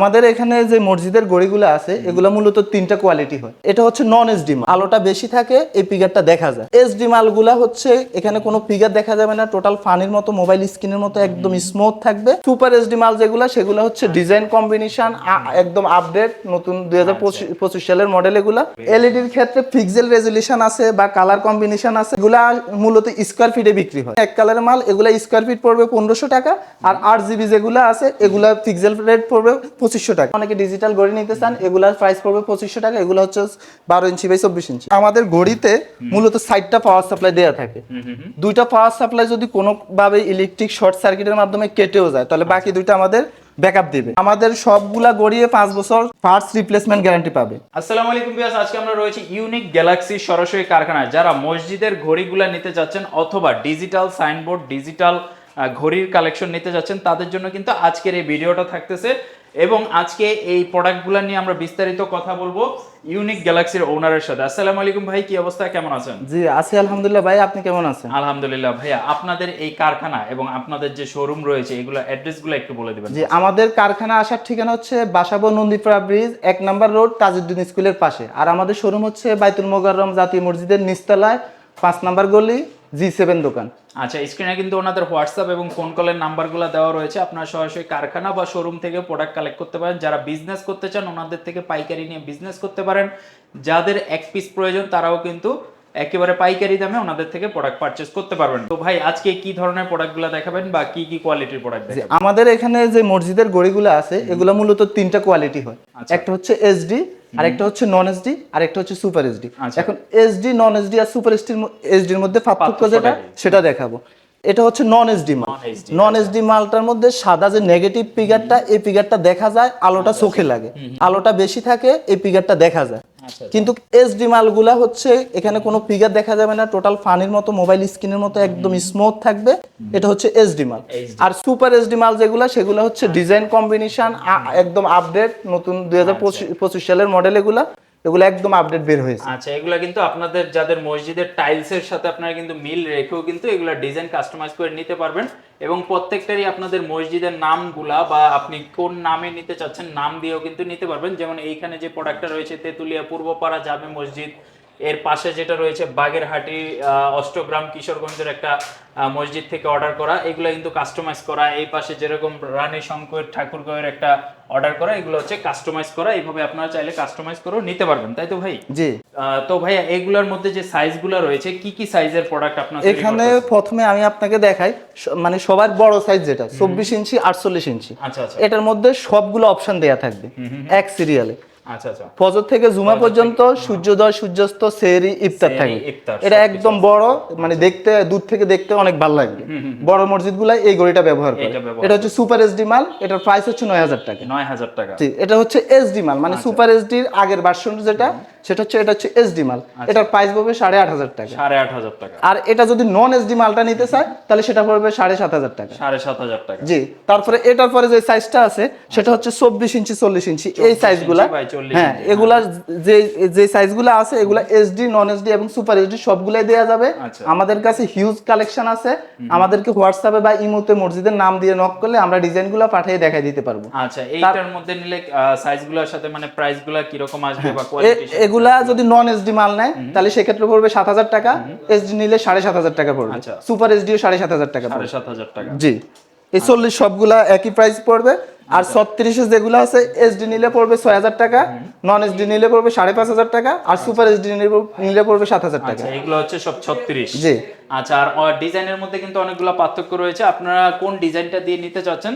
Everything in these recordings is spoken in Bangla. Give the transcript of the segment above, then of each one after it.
আমাদের এখানে যে মসজিদের গড়িগুলো আছে এগুলো মূলত তিনটা কোয়ালিটি হয়। এটা হচ্ছে নন এসডি মাল। আলোটা বেশি থাকে এই ফিগারটা দেখা যায়। এসডি মালগুলা হচ্ছে এখানে কোনো ফিগার দেখা যাবে না টোটাল ফানির মতো মোবাইল স্ক্রিনের মতো একদম স্মুথ থাকবে। সুপার এসডি মাল যেগুলো সেগুলো হচ্ছে ডিজাইন কম্বিনেশন একদম আপডেট নতুন দুই হাজার পঁচিশ সালের মডেল এগুলা। এলইডির ক্ষেত্রে পিক্সেল রেজুলেশন আছে বা কালার কম্বিনেশন আছে। এগুলা মূলত স্কোয়ার ফিটে বিক্রি হয়। এক কালারের মাল এগুলা স্কোয়ার ফিট পড়বে পনেরোশো টাকা। আর আট জিবি যেগুলো আছে এগুলা পিক্সেল রেট পড়বে পঁচিশশো টাকা। অনেকে ডিজিটাল ঘড়ি নিতে চান এগুলার প্রাইস পড়বে পঁচিশশো টাকা এগুলো হচ্ছে বারো ইঞ্চি বাই চব্বিশ ইঞ্চি। আমাদের ঘড়িতে মূলত সাইডটা পাওয়ার সাপ্লাই দেওয়া থাকে। দুইটা পাওয়ার সাপ্লাই যদি কোনোভাবে ইলেকট্রিক শর্ট সার্কিটের মাধ্যমে কেটেও যায় তাহলে বাকি দুইটা আমাদের ব্যাকআপ দিবে। আমাদের সবগুলা গড়িয়ে পাঁচ বছর ফার্স্ট রিপ্লেসমেন্ট গ্যারান্টি পাবে। আসসালামু আলাইকুম বিয়াস আজকে আমরা রয়েছি ইউনিক গ্যালাক্সি সরাসরি কারখানায়। যারা মসজিদের ঘড়িগুলা নিতে যাচ্ছেন অথবা ডিজিটাল সাইনবোর্ড ডিজিটাল ঘড়ির কালেকশন নিতে যাচ্ছেন তাদের জন্য কিন্তু আজকের এই ভিডিওটা থাকতেছে। এবং আজকে এই প্রোডাক্টগুলো নিয়ে আমরা বিস্তারিত কথা বলব ইউনিক গ্যালাক্সির ওনারের সাথে। আসসালামু আলাইকুম ভাই কি অবস্থা? কেমন আছেন? জি আছি আলহামদুলিল্লাহ ভাই আপনি কেমন আছেন? আলহামদুলিল্লাহ ভাইয়া আপনাদের এই কারখানা এবং আপনাদের যে শোরুম রয়েছে এগুলো অ্যাড্রেসগুলো একটু বলে দিবেন। জি আমাদের কারখানা আসার ঠিকানা হচ্ছে বাসাবো নন্দীপাড়া ব্রিজ এক নম্বর রোড তাজউদ্দিন স্কুলের পাশে। আর আমাদের শোরুম হচ্ছে বাইতুল মোকাররম জাতীয় মসজিদের নিচতলায় পাঁচ নাম্বার গলি। জি সেভেন দোকান। আচ্ছা স্ক্রিনে কিন্তু ওনাদের হোয়াটসঅ্যাপ এবং ফোন কলের নাম্বারগুলো দেওয়া রয়েছে। আপনারা সরাসরি কারখানা বা শোরুম থেকে প্রোডাক্ট কালেক্ট করতে পারেন। যারা বিজনেস করতে চান ওনাদের থেকে পাইকারি নিয়ে বিজনেস করতে পারেন। যাদের এক পিস প্রয়োজন তারাও কিন্তু একেবারে পাইকারি দামে ওনাদের থেকে প্রোডাক্ট পারচেস করতে পারবেন। তো ভাই আজকে কি ধরনের প্রোডাক্টগুলো দেখাবেন বা কি কি কোয়ালিটির প্রোডাক্ট দেখাবেন? আমাদের এখানে যে মসজিদের গড়িগুলো আছে এগুলো মূলত তিনটা কোয়ালিটি হয়। আচ্ছা। একটা হচ্ছে এসডি আরেকটা হচ্ছে নন এসডি আরেকটা হচ্ছে সুপার এসডি আচ্ছা। এখন এসডি নন এসডি আর সুপার এসডির এসডির মধ্যে পার্থক্য যেটা সেটা দেখাবো। এটা হচ্ছে নন এসডি মাল। নন এসডি মালটার মধ্যে সাদা যে নেগেটিভ পিগারটা এই পিগারটা দেখা যায় আলোটা চোখে লাগে। আলোটা বেশি থাকে এই পিগারটা দেখা যায়। আচ্ছা কিন্তু এসডি মালগুলা হচ্ছে এখানে কোনো ফিগার দেখা যাবে না টোটাল ফানির মতো মোবাইল স্ক্রিনের মতো একদম স্মুথ থাকবে। এটা হচ্ছে এসডি মাল। আর সুপার এসডি মাল যেগুলা সেগুলো হচ্ছে ডিজাইন কম্বিনেশন একদম আপডেট নতুন দুই হাজার পঁচিশ সালের মডেল এগুলা। এগুলো একদম আপডেট বের হয়েছে। আচ্ছা এগুলো কিন্তু আপনাদের যাদের মসজিদের টাইলস এর সাথে আপনারা কিন্তু মিল রেখেও কিন্তু এগুলো ডিজাইন কাস্টমাইজ করে নিতে পারবেন এবং প্রত্যেকটারই আপনাদের মসজিদের নামগুলা বা আপনি কোন নামে নিতে চাচ্ছেন, নাম দিয়েও কিন্তু নিতে পারবেন। যেমন এইখানে যে প্রোডাক্টটা রয়েছে, তেতুলিয়া পূর্বপাড়া যাবে মসজিদ এর পাশে যেটা রয়েছে বাগেরহাটি অষ্টগ্রাম কিশোরগঞ্জের একটা মসজিদ থেকে অর্ডার করা। এগুলো কিন্তু কাস্টমাইজ করা। এই পাশে যেরকম রানী শঙ্কর ঠাকুরগাঁওয়ের একটা অর্ডার করা এগুলো হচ্ছে কাস্টমাইজ করা। এইভাবে আপনারা চাইলে কাস্টমাইজ করেও নিতে পারবেন তাই তো ভাই? জি। তো ভাইয়া এগুলোর মধ্যে যে সাইজগুলো রয়েছে কি কি সাইজের প্রোডাক্ট আপনার এখানে প্রথমে আমি আপনাকে দেখাই মানে সবার বড় সাইজ যেটা চব্বিশ ইঞ্চি আটচল্লিশ ইঞ্চি। আচ্ছা আচ্ছা। এটার মধ্যে সবগুলো অপশন দেয়া থাকবে এক সিরিয়ালে ফজর থেকে জুমা পর্যন্ত সূর্যোদয় সূর্যাস্ত সেরি ইফতার থাকে। এটা একদম বড় মানে দেখতে দূর থেকে দেখতে অনেক ভালো লাগবে। বড় মসজিদ গুলাই এই ঘড়িটা ব্যবহার করে। এটা হচ্ছে সুপার এসডি মাল এটার প্রাইস হচ্ছে নয় হাজার টাকা। নয় হাজার টাকা। এটা হচ্ছে এসডি মাল মানে সুপার এসডির আগের ভার্সন যেটা সেটা হচ্ছে এটা হচ্ছে এসডি মাল। এটার প্রাইস পড়বে সাড়ে আট হাজার টাকা। সাড়ে আট হাজার টাকা। আর এটা যদি নন এসডি মালটা নিতে চায় তাহলে সেটা পড়বে সাড়ে সাত হাজার টাকা। সাড়ে সাত হাজার টাকা। জি তারপরে এটার পরে যে সাইজটা আছে সেটা হচ্ছে চব্বিশ ইঞ্চি চল্লিশ ইঞ্চি এই সাইজগুলা by 40 হ্যাঁ এগুলা যে যে সাইজগুলো আছে এগুলা এসডি নন এসডি এবং সুপার এসডি সবগুলাই দেওয়া যাবে। আচ্ছা। আমাদের কাছে হিউজ কালেকশন আছে। আমাদেরকে হোয়াটসঅ্যাপে বা ইমোতে মসজিদের নাম দিয়ে নক করলে আমরা ডিজাইনগুলো পাঠিয়ে দেখাই দিতে পারব। আচ্ছা এইটার মধ্যে নিলে সাইজগুলোর সাথে মানে প্রাইসগুলো কীরকম আসবে বা কোয়ালিটি এগুলা যদি নন এসডি মাল নেয় তাহলে সেক্ষেত্রে পড়বে সাত হাজার টাকা। এসডি নিলে সাড়ে সাত হাজার টাকা পড়বে। সুপার এসডিও সাড়ে সাত হাজার টাকা সাড়ে পড়বে সাত হাজার টাকা। জি। এই চল্লিশ সবগুলা একই প্রাইস পড়বে। আর ছত্রিশে যেগুলো আছে এসডি নিলে পড়বে ছয় হাজার টাকা নন এসডি নিলে পড়বে সাড়ে পাঁচ হাজার টাকা আর সুপার এসডি নিলে পড়বে সাত হাজার টাকা। আচ্ছা এগুলো হচ্ছে সব ছত্রিশ। জি। আচ্ছা আর ডিজাইনের মধ্যে কিন্তু অনেকগুলো পার্থক্য রয়েছে। আপনারা কোন ডিজাইনটা দিয়ে নিতে চাচ্ছেন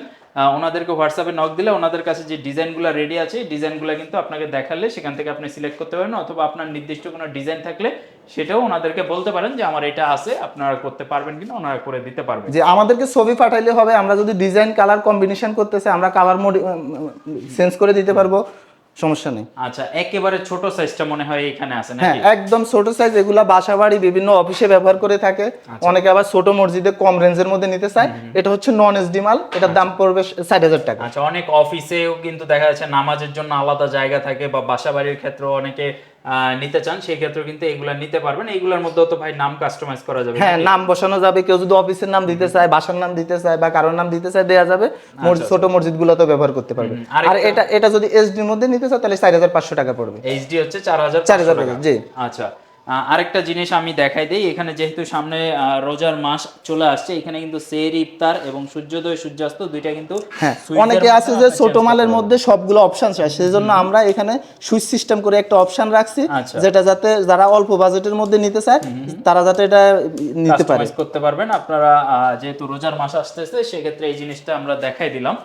ওনাদেরকে হোয়াটসঅ্যাপে নক দিলে ওনাদের কাছে যে ডিজাইনগুলো রেডি আছে ডিজাইনগুলো কিন্তু আপনাকে দেখালে সেখান থেকে আপনি সিলেক্ট করতে পারেন অথবা আপনার নির্দিষ্ট কোনো ডিজাইন থাকলে সেটাও ওনাদেরকে বলতে পারেন যে আমার এটা আছে, আপনারা করতে পারবেন কিনা, ওনারা করে দিতে পারবেন। যে আমাদেরকে ছবি পাঠাইলে হবে, আমরা যদি ডিজাইন কালার কম্বিনেশন করতেছে, আমরা কালার মোড চেঞ্জ করে দিতে পারব। সমস্যা নেই। আচ্ছা একেবারে ছোট সাইজটা মনে হয় এখানে আছে হ্যাঁ একদম ছোট সাইজ এগুলা বাসা বাড়ি বিভিন্ন অফিসে ব্যবহার করে থাকে। অনেকে আবার ছোট মসজিদে কম রেঞ্জের মধ্যে নিতে চায়। এটা হচ্ছে নন এসডি মাল এটার দাম পড়বে ষাট হাজার টাকা। আচ্ছা অনেক অফিসেও কিন্তু দেখা যাচ্ছে নামাজের জন্য আলাদা জায়গা থাকে বা বাসা বাড়ির ক্ষেত্রে অনেকে নিতে চান সেই ক্ষেত্রে কিন্তু এগুলা নিতে পারবেন। এগুলোর মধ্যে তো ভাই নাম কাস্টমাইজ করা যাবে। হ্যাঁ নাম বসানো যাবে। কেউ যদি অফিসের নাম দিতে চায় বাসার নাম দিতে চায় বা কারোর নাম দিতে চায় দেয়া যাবে। ছোট মসজিদ গুলোতে ব্যবহার করতে পারবে। আর এটা এটা যদি এসডির মধ্যে নিতে চায় তাহলে চার হাজার পাঁচশো টাকা পড়বে। এইচডি হচ্ছে চার হাজার চার হাজার টাকা, জি। আচ্ছা। আরেকটা জিনিস আমি দেখাই দিই। এখানে যেহেতু সামনে রোজার মাস চলে আসছে এখানে কিন্তু সের ইফতার এবং সূর্যোদয় সূর্যাস্ত দুইটা কিন্তু হ্যাঁ অনেকে আছে যে ছোট মালের মধ্যে সবগুলো অপশন চায় সেজন্য আমরা এখানে সুইচ সিস্টেম করে একটা অপশন রাখছি আচ্ছা। যেটা যাতে যারা অল্প বাজেটের মধ্যে নিতে চায় তারা যাতে এটা নিতে পারে। করতে পারবেন। আপনারা যেহেতু রোজার মাস আসতেছে সেক্ষেত্রে এই জিনিসটা আমরা দেখাই দিলাম।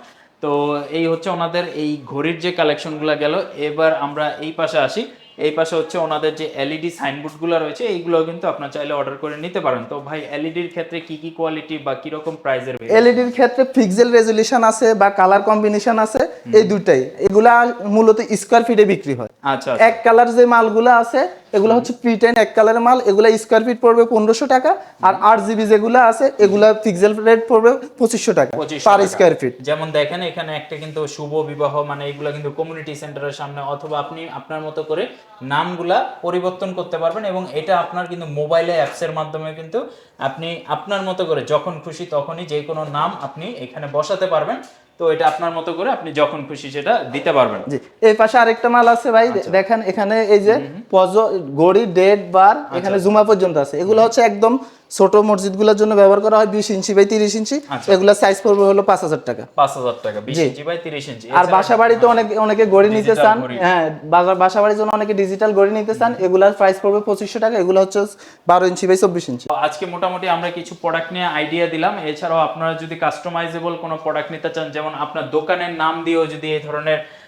তো এই হচ্ছে ওনাদের এই ঘড়ির যে কালেকশনগুলো গেল এবার আমরা এই পাশে আসি। এই পাশে হচ্ছে ওনাদের যে এলইডি সাইনবোর্ডগুলো রয়েছে এইগুলো কিন্তু আপনার চাইলে অর্ডার করে নিতে পারেন। তো ভাই এলইডির ক্ষেত্রে কি কি কোয়ালিটি বা কি রকম প্রাইজের এলইডির ক্ষেত্রে পিক্সেল রেজুলেশন আছে বা কালার কম্বিনেশন আছে এই দুটাই এগুলা মূলত স্কোয়ার ফিটে বিক্রি হয়। আচ্ছা এক কালার যে মালগুলো আছে এগুলো হচ্ছে প্রিটেন এক কালারের মাল এগুলা স্কোয়ার ফিট পড়বে পনেরোশো টাকা আর আট জিবি যেগুলো আছে এগুলা পিক্সেল রেট পড়বে পঁচিশশো টাকা 2500 পার স্কোয়ার ফিট যেমন দেখেন এখানে একটা কিন্তু শুভ বিবাহ মানে এগুলো কিন্তু কমিউনিটি সেন্টারের সামনে অথবা আপনি আপনার মতো করে নামগুলা পরিবর্তন করতে পারবেন এবং এটা আপনার কিন্তু মোবাইলে অ্যাপসের মাধ্যমে কিন্তু আপনি আপনার মতো করে যখন খুশি তখনই যে কোনো নাম আপনি এখানে বসাতে পারবেন। তো এটা আপনার মতো করে আপনি যখন খুশি সেটা দিতে পারবেন জি এই পাশে আরেকটা মাল আছে ভাই আচ্ছা। দেখেন এখানে এই যে পজ গড়ি ডেট বার আচ্ছা। এখানে জুমা পর্যন্ত আছে এগুলো হচ্ছে একদম ছোট মসজিদগুলোর জন্য ব্যবহার করা হয় বিশ ইঞ্চি বাই তিরিশ ইঞ্চি। আচ্ছা। এগুলো সাইজ পড়বে হলো পাঁচ হাজার টাকা। পাঁচ হাজার টাকা বিশ। ইঞ্চি বাই তিরিশ ইঞ্চি। আর বাসা বাড়িতে অনেকে অনেকে ঘড়ি নিতে চান। হ্যাঁ বাসা- বাড়ির জন্য অনেকে ডিজিটাল ঘড়ি নিতে চান। এগুলার প্রাইস পড়বে পঁচিশশো টাকা এগুলো হচ্ছে বারো ইঞ্চি বাই চব্বিশ ইঞ্চি। আজকে মোটামুটি আমরা কিছু প্রোডাক্ট নিয়ে আইডিয়া দিলাম। এছাড়াও আপনারা যদি কাস্টমাইজেবল কোনো প্রোডাক্ট নিতে চান যেমন আপনার দোকানের নাম দিয়েও যদি এই ধরনের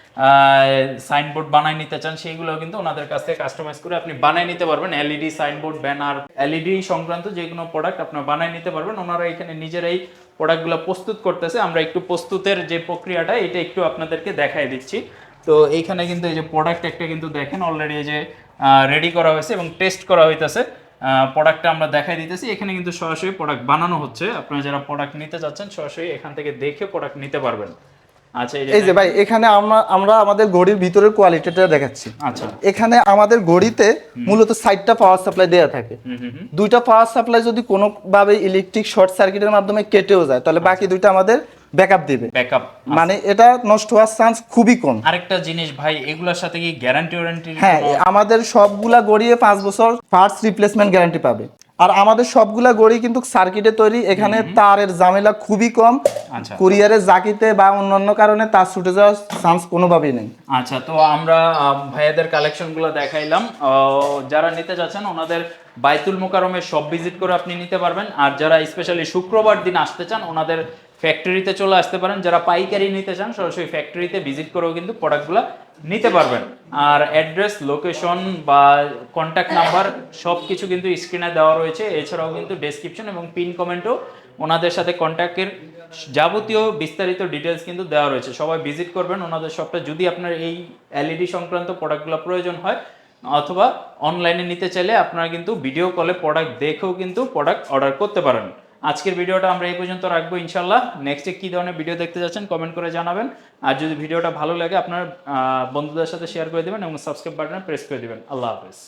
সাইনবোর্ড বানাই নিতে চান, সেইগুলো কিন্তু ওনাদের কাছ থেকে কাস্টমাইজ করে আপনি বানাই নিতে পারবেন। এলইডি সাইনবোর্ড ব্যানার এলইডি সংক্রান্ত যে কোনো প্রোডাক্ট আপনার বানাই নিতে পারবেন। ওনারা এখানে নিজেরাই প্রোডাক্টগুলো প্রস্তুত করতেছে। আমরা একটু প্রস্তুতের যে প্রক্রিয়াটা, এটা একটু আপনাদেরকে দেখাই দিচ্ছি। তো এইখানে কিন্তু এই যে প্রোডাক্ট একটা কিন্তু দেখেন অলরেডি এই যে রেডি করা হয়েছে এবং টেস্ট করা হইতেছে। প্রোডাক্টটা আমরা দেখাই দিতেছি। এখানে কিন্তু সরাসরি প্রোডাক্ট বানানো হচ্ছে। আপনারা যারা প্রোডাক্ট নিতে চাচ্ছেন সরাসরি এখান থেকে দেখে প্রোডাক্ট নিতে পারবেন। আচ্ছা এই যে ভাই এখানে আমরা আমরা আমাদের ঘড়ির ভিতরের কোয়ালিটিটা দেখাচ্ছি। আচ্ছা। এখানে আমাদের ঘড়িতে মূলত সাইডটা পাওয়ার সাপ্লাই দেওয়া থাকে। দুইটা পাওয়ার সাপ্লাই যদি কোনোভাবে ইলেকট্রিক শর্ট সার্কিটের মাধ্যমে কেটেও যায় তাহলে বাকি দুইটা আমাদের ব্যাকআপ দিবে। ব্যাকআপ মানে এটা নষ্ট হওয়ার চান্স খুবই কম। আরেকটা জিনিস ভাই এগুলোর সাথে কি গ্যারান্টি ওয়ারেন্টি হ্যাঁ আমাদের সবগুলা গড়িয়ে পাঁচ বছর পার্টস রিপ্লেসমেন্ট গ্যারান্টি পাবে। আর আমাদের সবগুলা গড়ি কিন্তু সার্কিটে তৈরি। এখানে তারের ঝামেলা খুবই কম। কুরিয়ারে কুরিয়ারের জাকিতে বা অন্যান্য কারণে তার ছুটে যাওয়ার চান্স কোনোভাবেই নেই। আচ্ছা তো আমরা ভাইয়াদের কালেকশনগুলো দেখাইলাম যারা নিতে যাচ্ছেন ওনাদের বাইতুল মোকারমের সব ভিজিট করে আপনি নিতে পারবেন। আর যারা স্পেশালি শুক্রবার দিন আসতে চান ওনাদের ফ্যাক্টরিতে চলে আসতে পারেন, যারা পাইকারি নিতে চান, সরাসরি ফ্যাক্টরিতে ভিজিট করেও কিন্তু প্রোডাক্টগুলো নিতে পারবেন। আর অ্যাড্রেস লোকেশন বা কন্ট্যাক্ট নাম্বার সব কিছু কিন্তু স্ক্রিনে দেওয়া রয়েছে। এছাড়াও কিন্তু ডেসক্রিপশন এবং পিন কমেন্টও ওনাদের সাথে কন্ট্যাক্টের যাবতীয় বিস্তারিত ডিটেলস কিন্তু দেওয়া রয়েছে। সবাই ভিজিট করবেন ওনাদের শপটা যদি আপনার এই এলইডি সংক্রান্ত প্রোডাক্টগুলো প্রয়োজন হয়, অথবা অনলাইনে নিতে চাইলে আপনারা কিন্তু ভিডিও কলে প্রোডাক্ট দেখেও কিন্তু প্রোডাক্ট অর্ডার করতে পারেন। আজকের ভিডিওটা আমরা এই পর্যন্ত রাখব ইনশাল্লাহ নেক্সটে কী ধরনের ভিডিও দেখতে যাচ্ছেন কমেন্ট করে জানাবেন। আর যদি ভিডিওটা ভালো লাগে, আপনার বন্ধুদের সাথে শেয়ার করে দেবেন এবং সাবস্ক্রাইব বাটনে প্রেস করে দেবেন। আল্লাহ হাফেজ।